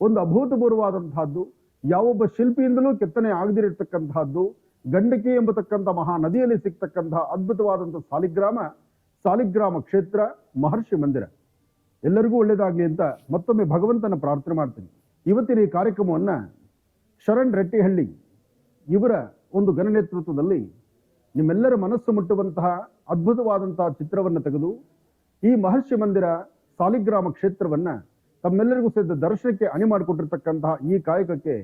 ಒಂದು ಅಭೂತಪೂರ್ವವಾದಂತಹದ್ದು ಯಾವೊಬ್ಬ ಶಿಲ್ಪಿಯಿಂದಲೂ ಕೆತ್ತನೆ ಆಗದಿರತಕ್ಕಂತಹದ್ದು, ಗಂಡಕಿ ಎಂಬತಕ್ಕಂಥ ಮಹಾ ನದಿಯಲ್ಲಿ ಸಿಗ್ತಕ್ಕಂತಹ ಅದ್ಭುತವಾದಂಥ ಸಾಲಿಗ್ರಾಮ ಸಾಲಿಗ್ರಾಮ ಕ್ಷೇತ್ರ, ಮಹರ್ಷಿ ಮಂದಿರ. ಎಲ್ಲರಿಗೂ ಒಳ್ಳೆಯದಾಗಲಿ ಅಂತ ಮತ್ತೊಮ್ಮೆ ಭಗವಂತನ ಪ್ರಾರ್ಥನೆ ಮಾಡ್ತೀನಿ. ಇವತ್ತಿನ ಈ ಕಾರ್ಯಕ್ರಮವನ್ನ ಶರಣ್ ರೆಟ್ಟಿಹಳ್ಳಿ ಇವರ ಒಂದು ಘನ ನೇತೃತ್ವದಲ್ಲಿ ನಿಮ್ಮೆಲ್ಲರ ಮನಸ್ಸು ಮುಟ್ಟುವಂತಹ ಅದ್ಭುತವಾದಂತಹ ಚಿತ್ರವನ್ನು ತೆಗೆದು, ಈ ಮಹರ್ಷಿ ಮಂದಿರ ಸಾಲಿಗ್ರಾಮ ಕ್ಷೇತ್ರವನ್ನ ತಮ್ಮೆಲ್ಲರಿಗೂ ಸಹಿತ ದರ್ಶನಕ್ಕೆ ಅಣಿ ಮಾಡಿಕೊಟ್ಟಿರ್ತಕ್ಕಂತಹ ಈ ಕಾಯಕಕ್ಕೆ,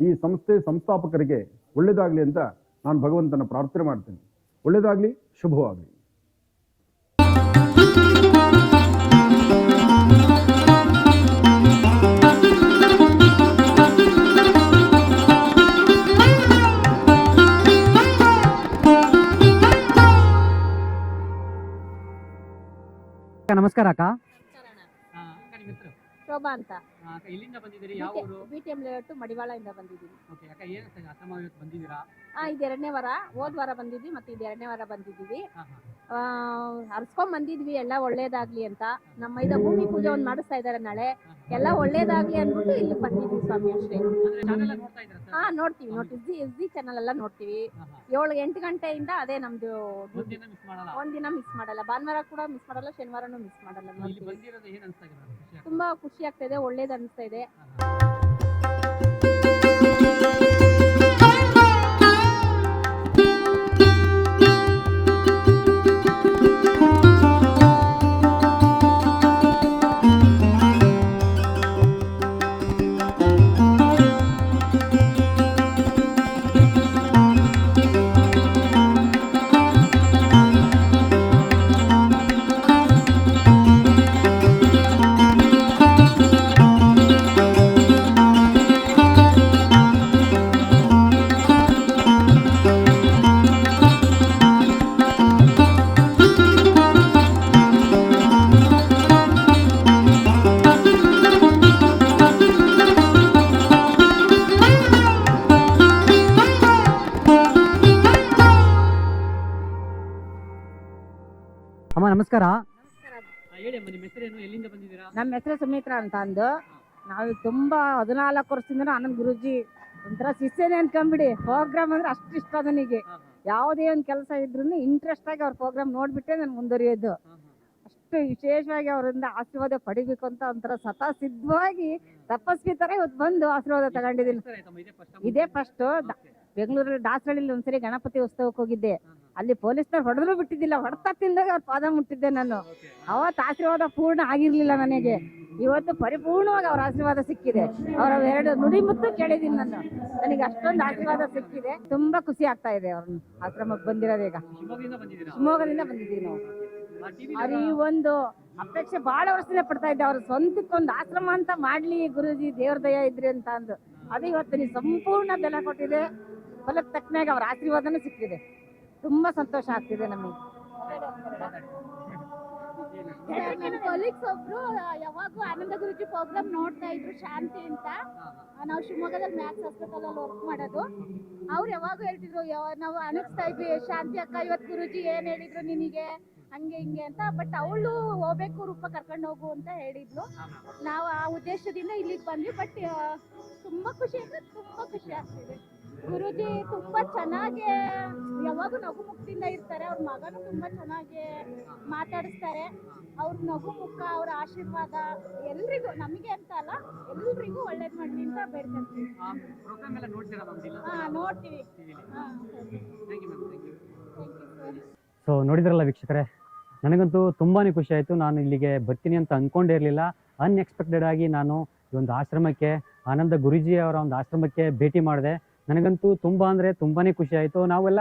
ಈ ಸಂಸ್ಥೆ ಸಂಸ್ಥಾಪಕರಿಗೆ ಒಳ್ಳೇದಾಗಲಿ ಅಂತ ನಾನು ಭಗವಂತನ ಪ್ರಾರ್ಥನೆ ಮಾಡ್ತೇನೆ. ಒಳ್ಳೇದಾಗಲಿ, ಶುಭವಾಗಲಿ. ನಮಸ್ಕಾರ ಅಕ್ಕ. ಶೋಭಾ ಅಂತ. ಅಕ್ಕ ಎಲ್ಲಿಂದ ಬಂದಿದ್ದೀರಿ? ಯಾವ ಊರು ಬಿ ಟಿ ಎಂ ಲೇಔಟ್ ಮಡಿವಾಳದಿಂದ ಬಂದಿದ್ದೀವಿ. ಓಕೆ ಅಕ್ಕ ಏನು ಆಶ್ರಮ ಇವತ್ತು ಬಂದಿದ್ದೀರಾ? ಆ ಇದು ಎರಡನೇ ವಾರ ಹೋದ್ ವಾರ ಬಂದಿದ್ವಿ ಮತ್ತೆ ಇದು ಎರಡನೇ ವಾರ ಬಂದಿದ್ದೀವಿ. ಹಾ, ಹಾ. ಆ, ಹರ್ಸ್ಕೊಂಡ್ ಬಂದಿದ್ವಿ ಎಲ್ಲ ಒಳ್ಳೇದಾಗ್ಲಿ ಅಂತ. ನಮ್ಮ ಇದು ಭೂಮಿ ಪೂಜೆ ಒಂದ್ ಮಾಡಿಸ್ತಾ ಇದಾರೆ ನಾಳೆ. ಎಲ್ಲ ಒಳ್ಳೇದಾಗ್ಲಿ ಅನ್ಬಿಟ್ಟು ಇಲ್ಲಿ ಬಂದಿದ್ವಿ ಸ್ವಾಮಿ ಅಷ್ಟೇ. ಹಾ ನೋಡ್ತೀವಿ ನೋಡ್ತೀವಿ. ಎಸ್ ಜಿ ಚಾನಲ್ ಎಲ್ಲ ನೋಡ್ತೀವಿ. ಏಳು ಎಂಟು ಗಂಟೆಯಿಂದ ಅದೇ ನಮ್ದು ಒಂದಿನ ಮಿಸ್ ಮಾಡಲ್ಲ? ಭಾನುವಾರ ಕೂಡ ಮಿಸ್ ಮಾಡಲ್ಲ ಶನಿವಾರನೂ ಮಿಸ್ ಮಾಡಲ್ಲ ನೋಡ್ತೀವಿ. ತುಂಬಾ ಖುಷಿ ಆಗ್ತಾ ಇದೆ ಒಳ್ಳೇದು ಅನಿಸ್ತಾ ಇದೆ. ನಮ್ಮ ಹೆಸರು ಸುಮಿತ್ರಾ ಅಂತ ಅಂದು. ನಾವು ತುಂಬಾ ಹದಿನಾಲ್ಕು ವರ್ಷದಿಂದ ಆನಂದ್ ಗುರುಜಿ ಒಂಥರ ಶಿಷ್ಯನೇ ಅನ್ಕೊಂಬಿಡಿ. ಪ್ರೋಗ್ರಾಮ್ ಅಂದ್ರೆ ಅಷ್ಟು ಇಷ್ಟ ನನಗೆ ಯಾವುದೇ ಒಂದು ಕೆಲಸ ಇದ್ರು ಇಂಟ್ರೆಸ್ಟ್ ಆಗಿ ಅವ್ರ ಪ್ರೋಗ್ರಾಮ್ ನೋಡ್ಬಿಟ್ಟೆ ನಾನು ಮುಂದುವರಿಯೋದು. ಅಷ್ಟು ವಿಶೇಷವಾಗಿ ಅವರಿಂದ ಆಶೀರ್ವಾದ ಪಡಿಬೇಕು ಅಂತ ಒಂಥರ ಸತಾ ಸಿದ್ಧವಾಗಿ ತಪಸ್ವಿ ತರ ಇವತ್ತು ಬಂದು ಆಶೀರ್ವಾದ ತಗೊಂಡಿದ್ದೀನಿ. ಇದೇ ಫಸ್ಟ್ ಬೆಂಗಳೂರಲ್ಲಿ ದಾಸರಳ್ಳಿ ಒಂದ್ಸರಿ ಗಣಪತಿ ಉತ್ಸವಕ್ಕೆ ಹೋಗಿದ್ದೆ. ಅಲ್ಲಿ ಪೊಲೀಸ್ನವ್ರು ಹೊಡೆದ್ರು ಬಿಟ್ಟಿದ್ದಿಲ್ಲ, ಹೊಡೆತ ತಿಂದಾಗ ಅವ್ರ ಪಾದ ಮುಟ್ಟಿದ್ದೆ ನಾನು. ಅವತ್ತು ಆಶೀರ್ವಾದ ಪೂರ್ಣ ಆಗಿರ್ಲಿಲ್ಲ ನನಗೆ. ಇವತ್ತು ಪರಿಪೂರ್ಣವಾಗಿ ಅವ್ರ ಆಶೀರ್ವಾದ ಸಿಕ್ಕಿದೆ. ಅವರ ಎರಡು ನುಡಿ ಮುತ್ತು ಕೇಳಿದೀನಿ ನಾನು. ನನಗೆ ಅಷ್ಟೊಂದು ಆಶೀರ್ವಾದ ಸಿಕ್ಕಿದೆ. ತುಂಬಾ ಖುಷಿ ಆಗ್ತಾ ಇದೆ ಅವ್ರನ್ನ ಆಶ್ರಮಕ್ಕೆ ಬಂದಿರೋದು ಈಗ. ಶಿವಮೊಗ್ಗದಿಂದ ಬಂದಿದ್ದೀನಿ ಅವ್ರ ಈ ಒಂದು ಅಪೇಕ್ಷೆ ಬಹಳ ವರ್ಷದಿಂದ ಪಡ್ತಾ ಇದ್ದೆ. ಅವ್ರ ಸ್ವಂತಕ್ಕೊಂದು ಆಶ್ರಮ ಅಂತ ಮಾಡ್ಲಿ ಗುರುಜಿ, ದೇವ್ರ ದಯ ಇದ್ರಿ ಅಂತ ಅಂದು. ಅದು ಇವತ್ತು ನೀವು ಸಂಪೂರ್ಣ ಬೆಲೆ ಕೊಟ್ಟಿದೆ. ಫಲಕ್ಕೆ ತಕ್ಕನಾಗ ಅವ್ರ ಆಶೀರ್ವಾದನೂ ಸಿಕ್ಕಿದೆ ತುಂಬಾ ಸಂತೋಷ ಆಗ್ತಿದೆ ನಮಗೆ. ಕೊಲೀಗ್ಸ್ ಒಬ್ರು ಯಾವಾಗೂ ಆನಂದ ಗುರುಜಿ ಪ್ರೋಗ್ರಾಮ್ ನೋಡ್ತಾ ಇದ್ರು, ಶಾಂತಿ ಅಂತ. ನಾವು ಶಿವಮೊಗ್ಗದಲ್ಲಿ ಮ್ಯಾಥ್ಸ್ ಹಾಸ್ಪಿಟಲ್ ಅಲ್ಲಿ ವರ್ಕ್ ಮಾಡೋದು. ಅವ್ರು ಯಾವಾಗೂ ಹೇಳ್ತಿದ್ರು ನಾವು ಅನಿಸ್ತಾ ಇದ್ವಿ, ಶಾಂತಿ ಅಕ್ಕ ಇವತ್ತು ಗುರುಜಿ ಏನ್ ಹೇಳಿದ್ರು ನಿನಗೆ? ಹಂಗೆ, ಹಿಂಗೆ ಅಂತ. ಬಟ್ ಅವಳು ಹೋಗ್ಬೇಕು ರೂಪ ಕರ್ಕೊಂಡು ಹೋಗು ಅಂತ ಹೇಳಿದ್ಲು. ನಾವು ಆ ಉದ್ದೇಶದಿಂದ ಇಲ್ಲಿಗೆ ಬಂದ್ವಿ. ಬಟ್ ತುಂಬಾ ಖುಷಿ ಅಂದ್ರೆ ತುಂಬಾ ಖುಷಿ ಆಗ್ತಿದೆ. ಗುರುಜಿ ತುಂಬಾ ಚೆನ್ನಾಗಿ ಯಾವಾಗ ನಗು ಮುಖದಿಂದ ಇರ್ತಾರೆ ಅವ್ರ ಮಗನು ತುಂಬಾ ಚೆನ್ನಾಗಿ ಮಾತಾಡಿಸ್ತಾರೆ. ಅವ್ರ ನಗು ಮುಖ ಅವ್ರ ಆಶೀರ್ವಾದ ಎಲ್ರಿಗೂ ನಮಗೆ ಅಂತ ಅಲ್ಲ ಎಲ್ರಿಗೂ ಒಳ್ಳೇದ್ ಮಾಡ್ಲಿ ಅಂತ ಬೇಡ್ಕೊಂತೀವಿ. ಪ್ರೋಗ್ರಾಮ್ ಎಲ್ಲ ನೋಡ್ತೀರಾ ಹಾ ನೋಡ್ತೀವಿ. ಹಾ ಸೊ ನೋಡಿದ್ರಲ್ಲ ವೀಕ್ಷಕರೇ ನನಗಂತೂ ತುಂಬಾ ಖುಷಿ ಆಯ್ತು. ನಾನು ಇಲ್ಲಿಗೆ ಬರ್ತೀನಿ ಅಂತ ಅಂದ್ಕೊಂಡೇ ಇರಲಿಲ್ಲ. ಅನ್ಎಕ್ಸ್ಪೆಕ್ಟೆಡ್ ಆಗಿ ನಾನು ಈ ಒಂದು ಆಶ್ರಮಕ್ಕೆ ಆನಂದ ಗುರುಜಿ ಅವರ ಒಂದು ಆಶ್ರಮಕ್ಕೆ ಭೇಟಿ ಮಾಡಿದೆ. ನನಗಂತೂ ತುಂಬ ಅಂದರೆ ತುಂಬಾ ಖುಷಿ ಆಯಿತು. ನಾವೆಲ್ಲ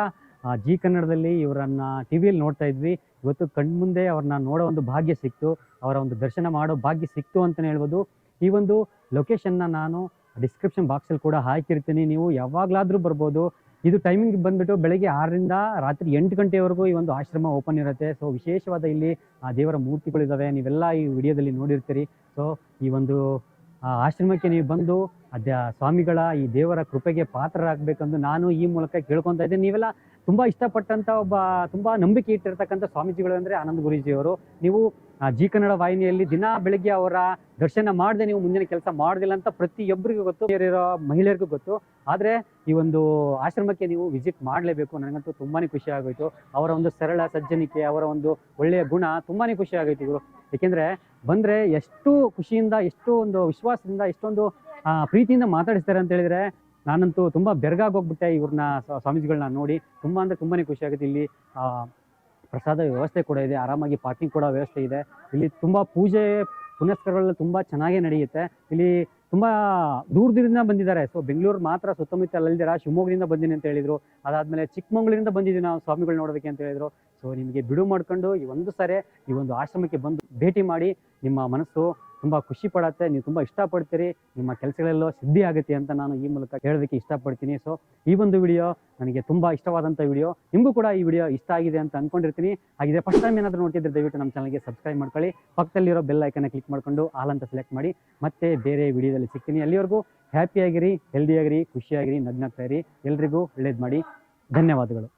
ಜಿ ಕನ್ನಡದಲ್ಲಿ ಇವರನ್ನು ಟಿ ವಿಯಲ್ಲಿ ನೋಡ್ತಾ ಇದ್ವಿ. ಇವತ್ತು ಕಣ್ಮುಂದೆ ಅವ್ರನ್ನ ನೋಡೋ ಒಂದು ಭಾಗ್ಯ ಸಿಕ್ತು. ಅವರ ಒಂದು ದರ್ಶನ ಮಾಡೋ ಭಾಗ್ಯ ಸಿಕ್ತು ಅಂತಲೇ ಹೇಳ್ಬೋದು. ಈ ಒಂದು ಲೊಕೇಶನ್ನ ನಾನು ಡಿಸ್ಕ್ರಿಪ್ಷನ್ ಬಾಕ್ಸಲ್ಲಿ ಕೂಡ ಹಾಕಿರ್ತೀನಿ. ನೀವು ಯಾವಾಗಲಾದರೂ ಬರ್ಬೋದು. ಇದು ಟೈಮಿಂಗ್ ಬಂದ್ಬಿಟ್ಟು ಬೆಳಗ್ಗೆ ಆರರಿಂದ ರಾತ್ರಿ ಎಂಟು ಗಂಟೆವರೆಗೂ ಈ ಒಂದು ಆಶ್ರಮ ಓಪನ್ ಇರುತ್ತೆ. ಸೊ ವಿಶೇಷವಾದ ಇಲ್ಲಿ, ಆ, ದೇವರ ಮೂರ್ತಿಗಳಿದ್ದಾವೆ ನೀವೆಲ್ಲ ಈ ವಿಡಿಯೋದಲ್ಲಿ ನೋಡಿರ್ತೀರಿ. ಸೊ ಈ ಒಂದು ಆಶ್ರಮಕ್ಕೆ ನೀವು ಬಂದು ಅದ ಸ್ವಾಮಿಗಳ ಈ ದೇವರ ಕೃಪೆಗೆ ಪಾತ್ರರಾಗಬೇಕೆಂದು ನಾನು ಈ ಮೂಲಕ ಕೇಳ್ಕೊತಾ ಇದ್ದೇನೆ. ನೀವೆಲ್ಲ ತುಂಬಾ ಇಷ್ಟಪಟ್ಟಂತ ಒಬ್ಬ, ತುಂಬಾ ನಂಬಿಕೆ ಇಟ್ಟಿರ್ತಕ್ಕಂಥ ಸ್ವಾಮೀಜಿಗಳು ಅಂದ್ರೆ ಆನಂದ ಗುರೂಜಿಯವರು. ನೀವು ಜಿ ಕನ್ನಡ ವಾಹಿನಿಯಲ್ಲಿ ದಿನ ಬೆಳಿಗ್ಗೆ ಅವರ ದರ್ಶನ ಮಾಡದೆ ನೀವು ಮುಂದಿನ ಕೆಲಸ ಮಾಡೋದಿಲ್ಲ ಅಂತ ಪ್ರತಿಯೊಬ್ಬರಿಗೂ ಗೊತ್ತು. ಇರೋ ಮಹಿಳೆಯರಿಗೂ ಗೊತ್ತು. ಆದ್ರೆ ಈ ಒಂದು ಆಶ್ರಮಕ್ಕೆ ನೀವು ವಿಸಿಟ್ ಮಾಡಲೇಬೇಕು. ನನಗಂತೂ ತುಂಬಾನೇ ಖುಷಿ ಆಗೋಯ್ತು. ಅವರ ಒಂದು ಸರಳ ಸಜ್ಜನಿಕೆ, ಅವರ ಒಂದು ಒಳ್ಳೆಯ ಗುಣ ತುಂಬಾನೇ ಖುಷಿ ಆಗೋಯ್ತು ಇವರು ಏಕೆಂದರೆ ಬಂದ್ರೆ ಎಷ್ಟು ಖುಷಿಯಿಂದ, ಎಷ್ಟು ಒಂದು ವಿಶ್ವಾಸದಿಂದ, ಎಷ್ಟೊಂದು ಪ್ರೀತಿಯಿಂದ ಮಾತಾಡಿಸ್ತಾರೆ ಅಂತ ಹೇಳಿದ್ರೆ ನಾನಂತೂ ತುಂಬಾ ಬೆರಗಾಗಿ ಹೋಗ್ಬಿಟ್ಟೆ ಇವ್ರನ್ನ ಸ್ವಾಮೀಜಿಗಳನ್ನ ನೋಡಿ. ತುಂಬಾ ಅಂದ್ರೆ ತುಂಬಾನೇ ಖುಷಿ ಆಗುತ್ತೆ. ಇಲ್ಲಿ ಆ, ಪ್ರಸಾದ ವ್ಯವಸ್ಥೆ ಕೂಡ ಇದೆ. ಆರಾಮಾಗಿ ಪಾರ್ಕಿಂಗ್ ಕೂಡ ವ್ಯವಸ್ಥೆ ಇದೆ. ಇಲ್ಲಿ ತುಂಬಾ ಪೂಜೆ ಪುನಸ್ಕಾರಗಳೆಲ್ಲ ತುಂಬಾ ಚೆನ್ನಾಗಿ ನಡೆಯುತ್ತೆ. ಇಲ್ಲಿ ತುಂಬಾ ದೂರ ದೂರದಿಂದ ಬಂದಿದ್ದಾರೆ. ಸೊ ಬೆಂಗಳೂರು ಮಾತ್ರ ಸುತ್ತಮುತ್ತ ಅಲ್ಲದಿರ ಶಿವಮೊಗ್ಗದಿಂದ ಬಂದಿನಿ ಅಂತ ಹೇಳಿದ್ರು. ಅದಾದ್ಮೇಲೆ ಚಿಕ್ಕಮಂಗ್ಳೂರಿಂದ ಬಂದಿದ್ದೀನಿ ನಾವು ಸ್ವಾಮಿಗಳು ನೋಡೋದಕ್ಕೆ ಅಂತ ಹೇಳಿದ್ರು. ಸೊ ನಿಮಗೆ ಬಿಡು ಮಾಡ್ಕೊಂಡು ಈ ಒಂದು ಸಾರಿ ಈ ಒಂದು ಆಶ್ರಮಕ್ಕೆ ಬಂದು ಭೇಟಿ ಮಾಡಿ ನಿಮ್ಮ ಮನಸ್ಸು ತುಂಬ ಖುಷಿ ಪಡತ್ತೆ. ನೀವು ತುಂಬ ಇಷ್ಟಪಡ್ತೀರಿ. ನಿಮ್ಮ ಕೆಲಸಗಳೆಲ್ಲೋ ಸಿದ್ಧಿ ಆಗುತ್ತೆ ಅಂತ ನಾನು ಈ ಮೂಲಕ ಹೇಳೋದಕ್ಕೆ ಇಷ್ಟಪಡ್ತೀನಿ. ಸೊ ಈ ಒಂದು ವಿಡಿಯೋ ನನಗೆ ತುಂಬ ಇಷ್ಟವಾದಂಥ ವಿಡಿಯೋ ನಿಮಗೂ ಕೂಡ ಈ ವಿಡಿಯೋ ಇಷ್ಟ ಆಗಿದೆ ಅಂತ ಅನ್ಕೊಂಡಿರ್ತೀನಿ. ಹಾಗಿದ್ರೆ ಫಸ್ಟ್ ಟೈಮ್ ಏನಾದರೂ ನೋಡ್ತಿದ್ರೆ ದಯವಿಟ್ಟು ನಮ್ಮ ಚಾನಲ್ಗೆ ಸಬ್ಸ್ಕ್ರೈಬ್ ಮಾಡ್ಕೊಳ್ಳಿ. ಪಕ್ಕದಲ್ಲಿರೋ ಬೆಲ್ ಐಕನ್ನ ಕ್ಲಿಕ್ ಮಾಡ್ಕೊಂಡು ಆಲ್ ಅಂತ ಸೆಲೆಕ್ಟ್ ಮಾಡಿ. ಮತ್ತೆ ಬೇರೆ ವಿಡಿಯೋದಲ್ಲಿ ಸಿಗ್ತೀನಿ. ಅಲ್ಲಿವರೆಗೂ ಹ್ಯಾಪಿಯಾಗಿರಿ ಹೆಲ್ದಿಯಾಗಿರಿ ಖುಷಿಯಾಗಿರಿ ನಗ್ನಾಗ್ತಾ ಇರಿ ಎಲ್ರಿಗೂ ಒಳ್ಳೇದು ಮಾಡಿ. ಧನ್ಯವಾದಗಳು.